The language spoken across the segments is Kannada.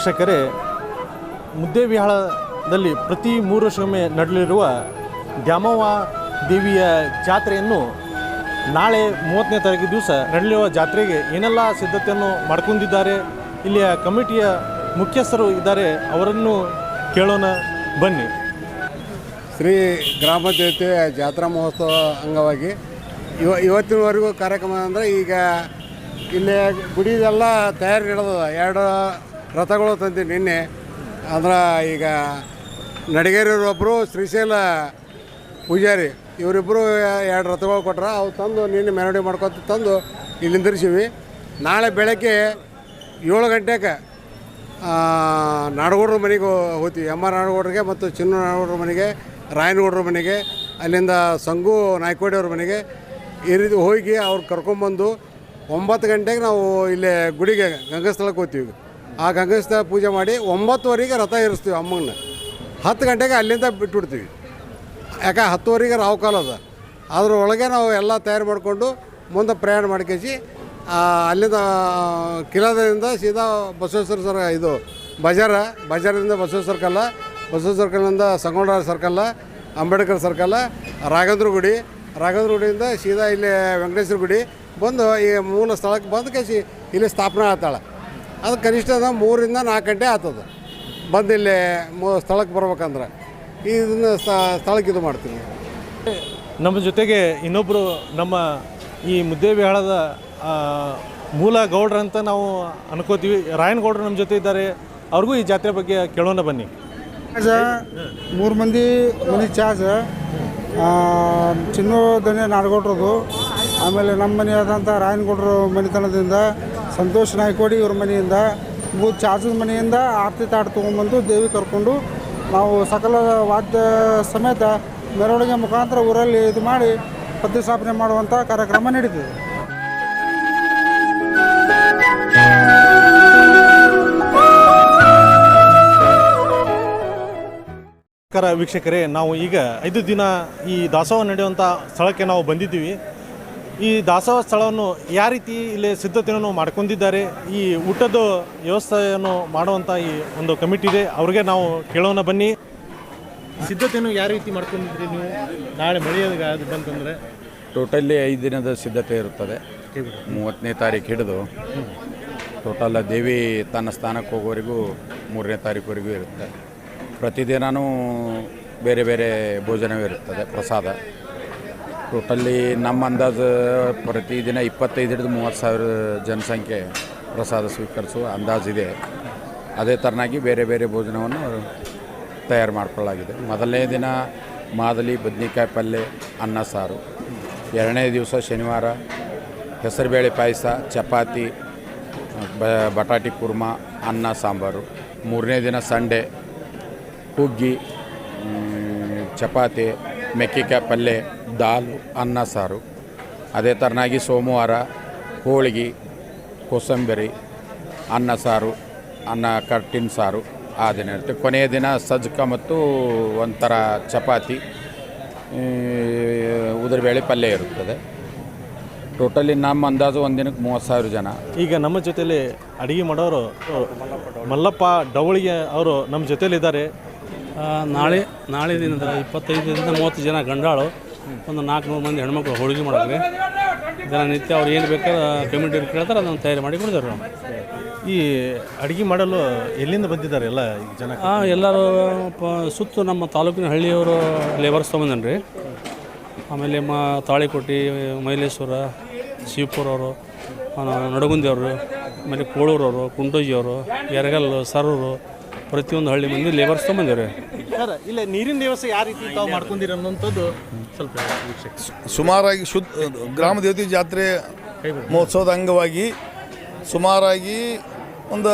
ವೀಕ್ಷಕರೇ ಮುದ್ದೇಬಿಹಾಳದಲ್ಲಿ ಪ್ರತಿ ಮೂರು ವರ್ಷಕ್ಕೊಮ್ಮೆ ನಡೆಯಲಿರುವ ದ್ಯಾಮವ್ವ ದೇವಿಯ ಜಾತ್ರೆಯನ್ನು ನಾಳೆ ಮೂವತ್ತನೇ ತಾರೀಕು ದಿವಸ ನಡೆಯುವ ಜಾತ್ರೆಗೆ ಏನೆಲ್ಲ ಸಿದ್ಧತೆಯನ್ನು ಮಾಡ್ಕೊಂಡಿದ್ದಾರೆ, ಇಲ್ಲಿಯ ಕಮಿಟಿಯ ಮುಖ್ಯಸ್ಥರು ಇದ್ದಾರೆ, ಅವರನ್ನು ಕೇಳೋಣ, ಬನ್ನಿ. ಶ್ರೀ ಗ್ರಾಮ ದೇವತೆ ಜಾತ್ರಾ ಮಹೋತ್ಸವ ಅಂಗವಾಗಿ ಇವ, ಇವತ್ತಿನವರೆಗೂ ಕಾರ್ಯಕ್ರಮ ಅಂದರೆ ಈಗ ಇಲ್ಲಿ ಗುಡಿದೆಲ್ಲ ತಯಾರಿ ನಡೆದದ ಎರಡು ರಥಗಳು ತಂದು ನಿನ್ನೆ. ಅಂದ್ರೆ ಈಗ ನಡಿಗೇರಿಯೊಬ್ಬರು ಶ್ರೀಶೈಲ ಪೂಜಾರಿ. ಇವರಿಬ್ಬರು ಎರಡು ರಥಗಳು ಕೊಟ್ರ. ಅವು ತಂದು ನಿನ್ನೆ ಮೆರವಣಿಗೆ ಮಾಡ್ಕೊತ ತಂದು ಇಲ್ಲಿ ನಿಂದಿರ್ಸೀವಿ ನಾಳೆ ಬೆಳಗ್ಗೆ ಏಳು ಗಂಟೆಗೆ ನಾಡಗೌಡ್ರ ಮನೆಗೆ ಹೋಗ್ತೀವಿ. ಎಂ ಆರ್ ನಾಡಗೌಡ್ರಿಗೆ ಮತ್ತು ಚಿನ್ನ ನಾಡಗೌಡ್ರ ಮನೆಗೆ, ರಾಯನಗೌಡ್ರ ಮನೆಗೆ, ಅಲ್ಲಿಂದ ಸಂಗು ನಾಯ್ಕೋಡಿ ಅವ್ರ ಮನೆಗೆ ಈ ರೀತಿ ಹೋಗಿ ಅವ್ರು ಕರ್ಕೊಂಬಂದು ಒಂಬತ್ತು ಗಂಟೆಗೆ ನಾವು ಇಲ್ಲೇ ಗುಡಿಗೆ ಗಂಗಸ್ಥಳಕ್ಕೆ ಹೋಗ್ತೀವಿ. ಆ ಗಂಗಸ್ಥಳ ಪೂಜೆ ಮಾಡಿ ಒಂಬತ್ತುವರೆಗೆ ರಥ ಏರಿಸ್ತೀವಿ ಅಮ್ಮನ ಹತ್ತು ಗಂಟೆಗೆ ಅಲ್ಲಿಂದ ಬಿಟ್ಬಿಡ್ತೀವಿ. ಯಾಕೆ ಹತ್ತುವರೆಗೆ ರಾವು ಕಾಲ ಅದ. ಅದರೊಳಗೆ ನಾವು ಎಲ್ಲ ತಯಾರು ಮಾಡಿಕೊಂಡು ಮುಂದೆ ಪ್ರಯಾಣ ಮಾಡ್ಕೇಸಿ ಅಲ್ಲಿಂದ ಕಿಲಾದಿಂದ ಸೀದಾ ಬಸವೇಶ್ವರ ಸರ್ ಇದು ಬಜಾರ, ಬಜಾರದಿಂದ ಬಸವ ಸರ್ಕಲ್ಲ ಬಸವ ಸರ್ಕಲ್ನಿಂದ ಸಂಗೊಂಡ ಸರ್ಕಲ್ಲ ಅಂಬೇಡ್ಕರ್ ಸರ್ಕಲ್ಲ ರಾಘವೇಂದ್ರ ಗುಡಿ, ರಾಘವೇಂದ್ರ ಗುಡಿಯಿಂದ ಸೀದಾ ಇಲ್ಲಿ ವೆಂಕಟೇಶ್ವರ ಗುಡಿ ಬಂದು ಈ ಮೂಲ ಸ್ಥಳಕ್ಕೆ ಬಂದು ಕೇಸಿ ಇಲ್ಲಿ ಸ್ಥಾಪನೆ ಆಗ್ತಾಳೆ. ಅದು ಕನಿಷ್ಠ ಅಂದ್ರೆ ಮೂರಿಂದ ನಾಲ್ಕು ಗಂಟೆ ಆಗ್ತದೆ. ಬಂದು ಇಲ್ಲಿ ಮೂ ಸ್ಥಳಕ್ಕೆ ಬರ್ಬೇಕಂದ್ರೆ. ಇದನ್ನ ಸ್ಥಳಕ್ಕೆ ಇದು ಮಾಡ್ತೀನಿ ನಮ್ಮ ಜೊತೆಗೆ ಇನ್ನೊಬ್ಬರು ನಮ್ಮ ಈ ಮುದ್ದೇಬಿಹಾಳದ ಮೂಲ ಮೂಲ ಗೌಡ್ರಂತ ನಾವು ಅನ್ಕೋತೀವಿ. ರಾಯನಗೌಡ್ರು ನಮ್ಮ ಜೊತೆ ಇದ್ದಾರೆ. ಅವ್ರಿಗೂ ಈ ಜಾತ್ರೆ ಬಗ್ಗೆ ಕೇಳೋಣ ಬನ್ನಿ. ಚಾರ್ಜ ಮೂರು ಮಂದಿ ಮನೆ ಚಾರ್ಜ್. ಚಿನ್ನೋದನೆ ನಾಡಗೌಡ್ರದು ಆಮೇಲೆ ನಮ್ಮ ಮನೆಯಾದಂಥ ರಾಯನಗೌಡ್ರ ಮನೆತನದಿಂದ ಸಂತೋಷ್ ನಾಯ್ಕೋಡಿ ಇವ್ರ ಮನೆಯಿಂದ ಮೂರು ಚಾರ್ಜದ ಮನೆಯಿಂದ ಆರತಿ ತಾಟ್ ತೊಗೊಂಬಂದು ದೇವಿ ಕರ್ಕೊಂಡು ನಾವು ಸಕಲ ವಾದ್ಯ ಸಮೇತ ಮೆರವಣಿಗೆ ಮುಖಾಂತರ ಊರಲ್ಲಿ ಇದು ಮಾಡಿ ಪ್ರತಿಷ್ಠಾಪನೆ ಮಾಡುವಂಥ ಕಾರ್ಯಕ್ರಮ ನಡೀತದೆ. ವೀಕ್ಷಕರೇ, ನಾವು ಈಗ ಐದು ದಿನ ಈ ದಾಸೋಹ ನಡೆಯುವಂಥ ಸ್ಥಳಕ್ಕೆ ನಾವು ಬಂದಿದ್ದೀವಿ. ಈ ದಾಸೋಹ ಸ್ಥಳವನ್ನು ಯಾವ ರೀತಿ ಇಲ್ಲಿ ಸಿದ್ಧತೆಯನ್ನು ಮಾಡ್ಕೊಂಡಿದ್ದಾರೆ, ಈ ಊಟದ ವ್ಯವಸ್ಥೆಯನ್ನು ಮಾಡುವಂಥ ಈ ಒಂದು ಕಮಿಟಿ ಇದೆ, ಅವ್ರಿಗೆ ನಾವು ಕೇಳೋಣ ಬನ್ನಿ. ಸಿದ್ಧತೆಯನ್ನು ಯಾವ ರೀತಿ ಮಾಡ್ಕೊಂಡಿದ್ರಿ ನೀವು? ನಾಳೆ ಮಳೆ ಬಂತಂದರೆ? ಟೋಟಲಿ ಐದು ದಿನದ ಸಿದ್ಧತೆ ಇರುತ್ತದೆ. ಮೂವತ್ತನೇ ತಾರೀಕು ಹಿಡಿದು ಟೋಟಲ್ ದೇವಿ ತನ್ನ ಸ್ಥಾನಕ್ಕೆ ಹೋಗೋವರೆಗೂ ಮೂರನೇ ತಾರೀಕುವರೆಗೂ ಇರುತ್ತೆ. ಪ್ರತಿದಿನವೂ ಬೇರೆ ಬೇರೆ ಭೋಜನವಿರುತ್ತದೆ, ಪ್ರಸಾದ. ಟೋಟಲಿ ನಮ್ಮ ಅಂದಾಜು ಪ್ರತಿದಿನ ಇಪ್ಪತ್ತೈದು ಹಿಡಿದು ಮೂವತ್ತು ಸಾವಿರ ಜನಸಂಖ್ಯೆ ಪ್ರಸಾದ ಸ್ವೀಕರಿಸುವ ಅಂದಾಜಿದೆ. ಅದೇ ಥರನಾಗಿ ಬೇರೆ ಬೇರೆ ಭೋಜನವನ್ನು ತಯಾರು ಮಾಡಿಕೊಳ್ಳಲಾಗಿದೆ. ಮೊದಲನೇ ದಿನ ಮಾದಲಿ, ಬದ್ನಿಕಾಯಿ ಪಲ್ಯ ಅನ್ನ, ಸಾರು. ಎರಡನೇ ದಿವಸ ಶನಿವಾರ, ಹೆಸರುಬೇಳೆ ಪಾಯಸ, ಚಪಾತಿ, ಬ, ಬಟಾಟಿ ಕುರ್ಮ, ಅನ್ನ, ಸಾಂಬಾರು. ಮೂರನೇ ದಿನ ಸಂಡೆ, ಹುಗ್ಗಿ ಚಪಾತಿ ಮೆಕ್ಕೆಕಾಯಿ ಪಲ್ಯ ದಾಲು, ಅನ್ನ, ಸಾರು. ಅದೇ ಥರನಾಗಿ ಸೋಮವಾರ ಹೋಳಿಗೆ, ಕೋಸಂಬರಿ, ಅನ್ನ ಸಾರು, ಅನ್ನ ಕಟ್ಟಿನ ಸಾರು, ಆ ದಿನ ಇರುತ್ತೆ. ಕೊನೆಯ ದಿನ ಸಜ್ಕ ಮತ್ತು ಒಂಥರ ಚಪಾತಿ ಉದುರುಬೇಳೆ ಪಲ್ಯ ಇರುತ್ತದೆ. ಟೋಟಲಿ ನಮ್ಮ ಅಂದಾಜು ಒಂದು ದಿನಕ್ಕೆ ಮೂವತ್ತು ಸಾವಿರ ಜನ. ಈಗ ನಮ್ಮ ಜೊತೆಯಲ್ಲಿ ಅಡಿಗೆ ಮಾಡೋರು ಮಲ್ಲಪ್ಪ ಡವಳಿಗೆ ಅವರು ನಮ್ಮ ಜೊತೆಯಲ್ಲಿದ್ದಾರೆ ನಾಳೆ ನಾಳೆ ದಿನದ ಇಪ್ಪತ್ತೈದರಿಂದ ಮೂವತ್ತು ಜನ ಗಂಡಾಳು ಒಂದು ನಾಲ್ಕುನೂರು ಮಂದಿ ಹೆಣ್ಮಕ್ಳು ಹೋಳಿಗೆ ಜನ ದಿನನಿತ್ಯ ಅವ್ರು ಏನು ಬೇಕಾದ್ರೆ ಕಮಿಟಿ ಕೇಳ್ತಾರೆ ಅದನ್ನು ತಯಾರಿ ಮಾಡಿ ಕೊಡ್ತಾರೆ ನಾವು ಈ ಅಡಿಗೆ ಮಾಡಲು ಎಲ್ಲಿಂದ ಬಂದಿದ್ದಾರೆ ಎಲ್ಲ ಜನ? ಹಾಂ ಎಲ್ಲರೂ ಪ ಸುತ್ತು ನಮ್ಮ ತಾಲೂಕಿನ ಹಳ್ಳಿಯವರು ಲೇಬರ್ಸ್ ತೊಗೊಂಡನ್ರಿ ಆಮೇಲೆ ಮ ತಾಳಿಕೋಟಿ ಮೈಲೇಶ್ವರ ಶಿವಪುರವರು ನಡಗುಂದಿಯವರು ಆಮೇಲೆ ಕೋಳೂರವರು ಕುಂಟೋಜಿಯವರು ಯರಗಲ್ಲು ಸರೂರು ಪ್ರತಿಯೊಂದು ಹಳ್ಳಿ ಮಂದಿ ಲೇಬರ್ಸ್ ತೊಗೊಂಬಂದಿವ್ರಿ. ಸರ್ ಇಲ್ಲ ನೀರಿನ ವ್ಯವಸ್ಥೆ ಯಾವ ರೀತಿ ತಾವು ಮಾಡ್ಕೊಂಡಿರ ಅನ್ನೋಂಥದ್ದು ಸ್ವಲ್ಪ ವೀಕ್ಷಕ ಸುಮಾರಾಗಿ ಶುದ್ಧ ಗ್ರಾಮ ದೇವತೆ ಜಾತ್ರೆ ಮಹೋತ್ಸವದ ಅಂಗವಾಗಿ ಸುಮಾರಾಗಿ ಒಂದು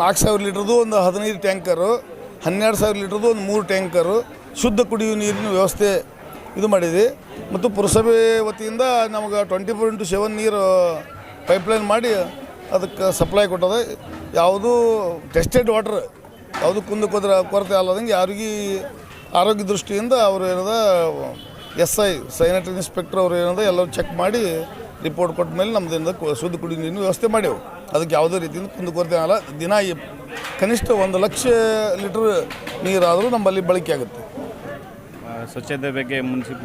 ನಾಲ್ಕು ಸಾವಿರ ಲೀಟ್ರದ್ದು ಒಂದು ಹದಿನೈದು ಟ್ಯಾಂಕರು ಹನ್ನೆರಡು ಸಾವಿರ ಲೀಟ್ರದ್ದು ಒಂದು ಮೂರು ಟ್ಯಾಂಕರು ಶುದ್ಧ ಕುಡಿಯುವ ನೀರಿನ ವ್ಯವಸ್ಥೆ ಇದು ಮಾಡಿದೆ. ಮತ್ತು ಪುರಸಭೆ ವತಿಯಿಂದ ನಮಗೆ ಟ್ವೆಂಟಿ ಫೋರ್ ಇಂಟು ಸೆವೆನ್ ನೀರು ಪೈಪ್ಲೈನ್ ಮಾಡಿ ಅದಕ್ಕೆ ಸಪ್ಲೈ ಕೊಟ್ಟದ. ಯಾವುದೂ ಟೆಸ್ಟೆಡ್ ವಾಟ್ರ್ ಯಾವುದು ಕುಂದು ಕೊದ್ರ ಕೊರತೆ ಅಲ್ಲದಂಗೆ ಯಾರಿಗೆ ಆರೋಗ್ಯ ದೃಷ್ಟಿಯಿಂದ ಅವರು ಏನದ, ಎಸ್ ಐ ಸೈನಿಟರಿ ಇನ್ಸ್ಪೆಕ್ಟರ್ ಅವರು ಏನದ, ಎಲ್ಲರೂ ಚೆಕ್ ಮಾಡಿ ರಿಪೋರ್ಟ್ ಕೊಟ್ಟ ಮೇಲೆ ನಮ್ಮದಿಂದ ಕು- ಶುದ್ಧ ಕುಡಿ ನೀರಿನ ವ್ಯವಸ್ಥೆ ಮಾಡೇವು ಅದಕ್ಕೆ ಯಾವುದೇ ರೀತಿಯಿಂದ ಕುಂದು ಕೊರತೆ ಆಗಲ್ಲ. ದಿನ ಕನಿಷ್ಠ ಒಂದು ಲಕ್ಷ ಲೀಟ್ರ್ ನೀರಾದರೂ ನಮ್ಮಲ್ಲಿ ಬಳಕೆ ಆಗುತ್ತೆ. ಸ್ವಚ್ಛತೆ ಬಗ್ಗೆ ಮುನ್ಸಿಪ್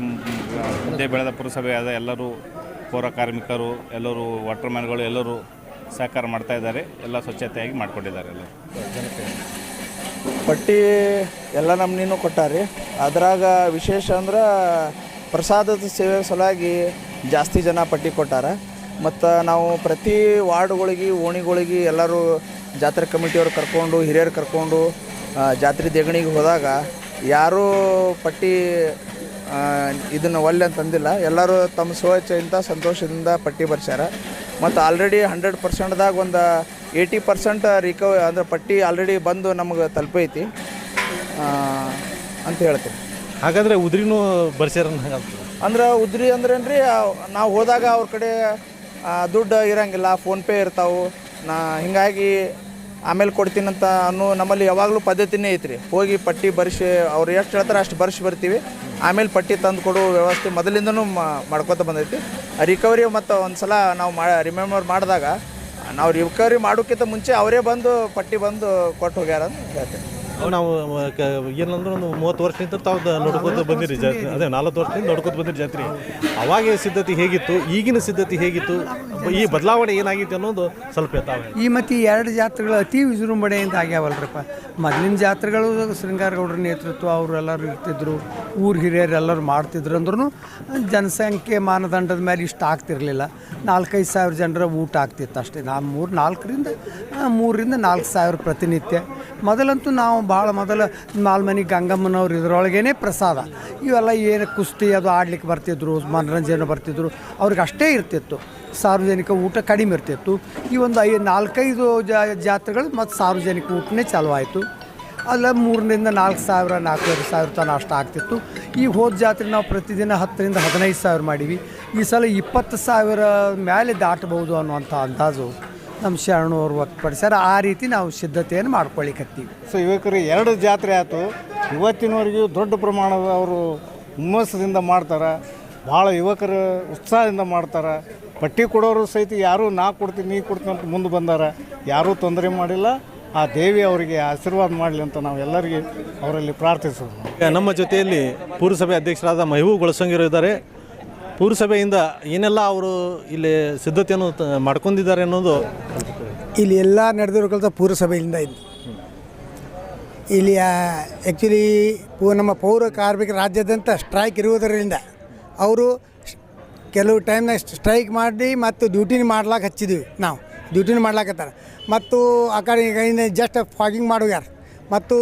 ಹುದ್ದೆ ಬೆಳೆದ ಆದ ಎಲ್ಲರೂ, ಪೌರ ಕಾರ್ಮಿಕರು, ಎಲ್ಲರೂ, ವಾಟರ್ ಮ್ಯಾನ್ಗಳು ಎಲ್ಲರೂ ಸಹಕಾರ ಮಾಡ್ತಾ ಇದ್ದಾರೆ. ಎಲ್ಲ ಸ್ವಚ್ಛತೆಯಾಗಿ ಮಾಡಿಕೊಂಡಿದ್ದಾರೆ ಎಲ್ಲರೂ. ಪಟ್ಟಿ ಎಲ್ಲ ನಮ್ನಿನೂ ಕೊಟ್ಟಾರಿ. ಅದ್ರಾಗ ವಿಶೇಷ ಅಂದ್ರೆ ಪ್ರಸಾದದ ಸೇವೆ ಸಲುವಾಗಿ ಜಾಸ್ತಿ ಜನ ಪಟ್ಟಿ ಕೊಟ್ಟಾರ. ಮತ್ತು ನಾವು ಪ್ರತಿ ವಾರ್ಡ್ಗಳಿಗೆ, ಓಣಿಗಳಿಗೆ ಎಲ್ಲರೂ ಜಾತ್ರೆ ಕಮಿಟಿಯವ್ರು ಕರ್ಕೊಂಡು, ಹಿರಿಯರು ಕರ್ಕೊಂಡು ಜಾತ್ರೆ ದೇಗಣಿಗೆ ಹೋದಾಗ ಯಾರೂ ಪಟ್ಟಿ ಇದನ್ನು ಒಲ್ಲೆ ಅಂತಂದಿಲ್ಲ. ಎಲ್ಲರೂ ತಮ್ಮ ಸ್ವಚ್ಛದಿಂದ ಸಂತೋಷದಿಂದ ಪಟ್ಟಿ ಬರ್ಸ್ಯಾರ. ಮತ್ತು ಆಲ್ರೆಡಿ ಹಂಡ್ರೆಡ್ ಪರ್ಸೆಂಟ್ದಾಗ ಒಂದು ಏಯ್ಟಿ ಪರ್ಸೆಂಟ್ ರಿಕವ ಅಂದರೆ ಪಟ್ಟಿ ಆಲ್ರೆಡಿ ಬಂದು ನಮಗೆ ತಲುಪೈತಿ. ಅಂತ ಹೇಳ್ತೀನಿ. ಹಾಗಾದರೆ ಉದ್ರಿನೂ ಬರ್ಸ್ಯಾರ ಅಂದ್ರೆ ಉದ್ರಿ ಅಂದ್ರೇನು ರೀ ನಾವು ಹೋದಾಗ ಅವ್ರ ಕಡೆ ದುಡ್ಡು ಇರೋಂಗಿಲ್ಲ ಫೋನ್ಪೇ ಇರ್ತಾವೆ. ನಾ ಹಿಂಗಾಗಿ ಆಮೇಲೆ ಕೊಡ್ತೀನಂತ ಅನ್ನೋ ನಮ್ಮಲ್ಲಿ ಯಾವಾಗಲೂ ಪದ್ಧತಿನೇ ಐತ್ರಿ. ಹೋಗಿ ಪಟ್ಟಿ ಬರ್ಸಿ ಅವ್ರು ಎಷ್ಟು ಹೇಳ್ತಾರೆ ಅಷ್ಟು ಬರ್ಸಿ ಬರ್ತೀವಿ. ಆಮೇಲೆ ಪಟ್ಟಿ ತಂದು ಕೊಡೋ ವ್ಯವಸ್ಥೆ ಮೊದಲಿಂದನೂ ಮಾಡ್ಕೊತ ಬಂದೈತಿ. ರಿಕವರಿ ಮತ್ತು ಒಂದು ಸಲ ನಾವು ಮಾ ರಿಮೆಂಬರ್ ಮಾಡಿದಾಗ ನಾವು ರಿಕವರಿ ಮಾಡೋಕ್ಕಿಂತ ಮುಂಚೆ ಅವರೇ ಬಂದು ಪಟ್ಟಿ ಬಂದು ಕೊಟ್ಟು ಹೋಗ್ಯಾರ ಅಂತ ಹೇಳ್ತೇವೆ ನಾವು ಏನಂದ್ರೆ ಒಂದು ಮೂವತ್ತು ವರ್ಷದಿಂದ ತಾವು ನೋಡ್ಕೊತ ಬಂದಿರಿ ಜಾತ್ರೆ. ಅದೇ ನಾಲ್ಕು ವರ್ಷದಿಂದ ನೋಡ್ಕೊತ ಬಂದಿರಿ ಜಾತ್ರೆ. ಅವಾಗ ಸಿದ್ಧತೆ ಹೇಗಿತ್ತು ಈಗಿನ ಸಿದ್ಧತೆ ಹೇಗಿತ್ತು? ಈ ಬದಲಾವಣೆ ಏನಾಗಿತ್ತು ಅನ್ನೋದು ಸ್ವಲ್ಪ ಈ ಮತ್ತು ಈ ಎರಡು ಜಾತ್ರೆಗಳು ಅತಿ ವಿಜೃಂಭಣೆಯಿಂದ ಆಗ್ಯಾವಲ್ರಪ್ಪ. ಮೊದಲಿನ ಜಾತ್ರೆಗಳು ಶೃಂಗಾರಗೌಡರ ನೇತೃತ್ವ ಅವರೆಲ್ಲರೂ ಇರ್ತಿದ್ರು, ಊರು ಹಿರಿಯರು ಎಲ್ಲರೂ ಮಾಡ್ತಿದ್ರು ಅಂದ್ರೂ ಜನಸಂಖ್ಯೆ ಮಾನದಂಡದ ಮೇಲೆ ಇಷ್ಟು ಆಗ್ತಿರಲಿಲ್ಲ. ನಾಲ್ಕೈದು ಸಾವಿರ ಜನರ ಊಟ ಆಗ್ತಿತ್ತು ಅಷ್ಟೇ. ನಾ ಮೂರು, ನಾಲ್ಕರಿಂದ ಮೂರರಿಂದ ನಾಲ್ಕು ಸಾವಿರ ಪ್ರತಿನಿತ್ಯ. ಮೊದಲಂತೂ ನಾವು ಭಾಳ ಮೊದಲು ಮಾಲ್ಮನಿ ಗಂಗಮ್ಮನವ್ರು ಇದರೊಳಗೇನೆ ಪ್ರಸಾದ. ಇವೆಲ್ಲ ಏನು ಕುಸ್ತಿ ಅದು ಆಡ್ಲಿಕ್ಕೆ ಬರ್ತಿದ್ರು, ಮನರಂಜನೆ ಬರ್ತಿದ್ರು. ಅವ್ರಿಗೆ ಅಷ್ಟೇ ಇರ್ತಿತ್ತು. ಸಾರ್ವಜನಿಕ ಊಟ ಕಡಿಮೆ ಇರ್ತಿತ್ತು. ಈ ಒಂದು ಐ ನಾಲ್ಕೈದು ಜಾತ್ರೆಗಳು ಮತ್ತು ಸಾರ್ವಜನಿಕ ಊಟನೇ ಚಾಲು ಆಯಿತು. ಅಲ್ಲ, ಮೂರರಿಂದ ನಾಲ್ಕು ಸಾವಿರ ನಾಲ್ಕೂವರೆ ಸಾವಿರ ತನಕ ಅಷ್ಟು ಆಗ್ತಿತ್ತು. ಈ ಹೋದ ಜಾತ್ರೆ ನಾವು ಪ್ರತಿದಿನ ಹತ್ತರಿಂದ ಹದಿನೈದು ಸಾವಿರ ಮಾಡೀವಿ. ಈ ಸಲ ಇಪ್ಪತ್ತು ಸಾವಿರ ಮೇಲೆ ದಾಟಬಹುದು ಅನ್ನುವಂಥ ಅಂದಾಜು ನಮ್ಮ ಶರಣವರು ವ್ಯಕ್ತಪಡಿಸ್ಯಾರ. ಆ ರೀತಿ ನಾವು ಸಿದ್ಧತೆಯನ್ನು ಮಾಡ್ಕೊಳ್ಳಿಕತ್ತೀವಿ ಸೊ ಯುವಕರು, ಎರಡು ಜಾತ್ರೆ ಆಯಿತು. ಇವತ್ತಿನವರೆಗೂ ದೊಡ್ಡ ಪ್ರಮಾಣದ ಅವರು ಹುಮ್ಮಸ್ಸದಿಂದ ಮಾಡ್ತಾರೆ. ಭಾಳ ಯುವಕರು ಉತ್ಸಾಹದಿಂದ ಮಾಡ್ತಾರೆ. ಪಟ್ಟಿ ಕೊಡೋರು ಸಹಿತ ಯಾರೂ ನಾ ಕೊಡ್ತೀನಿ ನೀ ಕೊಡ್ತೀನಿ ಅಂತ ಮುಂದೆ ಬಂದಾರ. ಯಾರೂ ತೊಂದರೆ ಮಾಡಿಲ್ಲ. ಆ ದೇವಿ ಅವರಿಗೆ ಆಶೀರ್ವಾದ ಮಾಡಲಿ ಅಂತ ನಾವು ಎಲ್ಲರಿಗೆ ಅವರಲ್ಲಿ ಪ್ರಾರ್ಥಿಸೋದು ನಮ್ಮ ಜೊತೆಯಲ್ಲಿ ಪುರಸಭೆ ಅಧ್ಯಕ್ಷರಾದ ಮಹಿಬೂ ಗೊಳಸಂಗಿರು ಇದ್ದಾರೆ. ಪುರಸಭೆಯಿಂದ ಏನೆಲ್ಲ ಅವರು ಇಲ್ಲಿ ಸಿದ್ಧತೆಯನ್ನು ತ- ಮಾಡ್ಕೊಂಡಿದ್ದಾರೆ ಅನ್ನೋದು ಇಲ್ಲಿ ಎಲ್ಲ ನಡೆದಿರೋ ಕೆಲಸ ಪುರಸಭೆಯಿಂದ ಇದ್ದು ಇಲ್ಲಿ ಆ್ಯಕ್ಚುಲಿ ಪೂ ನಮ್ಮ ಪೌರ ಕಾರ್ಮಿಕ ರಾಜ್ಯಾದ್ಯಂತ ಸ್ಟ್ರೈಕ್ ಇರುವುದರಿಂದ ಅವರು ಕೆಲವು ಟೈಮ್ನಾಗ ಸ್ಟ್ರೈಕ್ ಮಾಡಿ ಮತ್ತು ಡ್ಯೂಟಿನ ಮಾಡ್ಲಾಕ ಹಚ್ಚಿದ್ವಿ ನಾವು. ಡ್ಯೂಟಿನ ಮಾಡ್ಲಾಕತ್ತಾರ ಮತ್ತು ಆ ಕಡೆ ಈಗ ಜಸ್ಟ್ ಫಾಗಿಂಗ್ ಮಾಡೋಗ್ಯಾರ ಮತ್ತು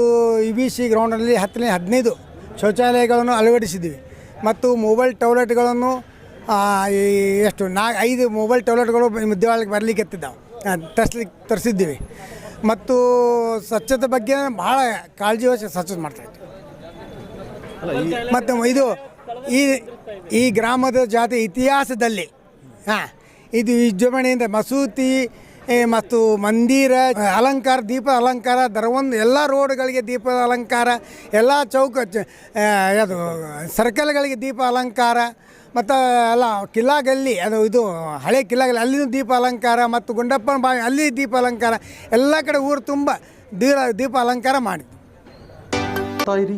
ಇ ಬಿ ಸಿ ಗ್ರೌಂಡಲ್ಲಿ ಹತ್ತನೇ ಹದಿನೈದು ಶೌಚಾಲಯಗಳನ್ನು ಅಳವಡಿಸಿದ್ವಿ. ಮತ್ತು ಮೊಬೈಲ್ ಟೌಲೆಟ್ಗಳನ್ನು ಎಷ್ಟು ನಾ ಐದು ಮೊಬೈಲ್ ಟೌಲೆಟ್ಗಳು ಮಧ್ಯವಾಳಕ್ಕೆ ಬರಲಿಕ್ಕೆ ಎತ್ತಿದ್ದಾವೆ ತರಿಸ್ಲಿಕ್ಕೆ ತರಿಸಿದ್ದೀವಿ. ಮತ್ತು ಸ್ವಚ್ಛತೆ ಬಗ್ಗೆ ಭಾಳ ಕಾಳಜಿ ವಹಿಸಿ ಸ್ವಚ್ಛತೆ ಮಾಡ್ತಾಯಿದ್ವಿ ಮತ್ತು ಇದು ಈ ಈ ಗ್ರಾಮದ ಜಾತಿ ಇತಿಹಾಸದಲ್ಲಿ, ಹಾಂ, ಇದು ವಿಜೃಂಭಣೆಯಿಂದ ಮಸೂತಿ ಮತ್ತು ಮಂದಿರ, ಅಲಂಕಾರ, ದೀಪ ಅಲಂಕಾರ ದರವೊಂದು ಎಲ್ಲ ರೋಡ್ಗಳಿಗೆ ದೀಪದ ಅಲಂಕಾರ, ಎಲ್ಲ ಚೌಕ ಅದು ಸರ್ಕಲ್ಗಳಿಗೆ ದೀಪ ಅಲಂಕಾರ, ಮತ್ತು, ಅಲ್ಲ ಕಿಲ್ಲಾಗಲ್ಲಿ ಅದು ಇದು ಹಳೆ ಕಿಲ್ಲಾಗಲ್ಲಿ ಅಲ್ಲಿನೂ ದೀಪ ಅಲಂಕಾರ, ಮತ್ತು ಗುಂಡಪ್ಪನ ಬಾವಿ, ಅಲ್ಲಿ ದೀಪ ಅಲಂಕಾರ, ಎಲ್ಲ ಕಡೆ ಊರು ತುಂಬ ದೀಪ ದೀಪ ಅಲಂಕಾರ ಮಾಡಿದ್ವಿ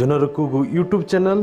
ಜನರ ಕೂಗು ಯೂಟ್ಯೂಬ್ ಚಾನಲ್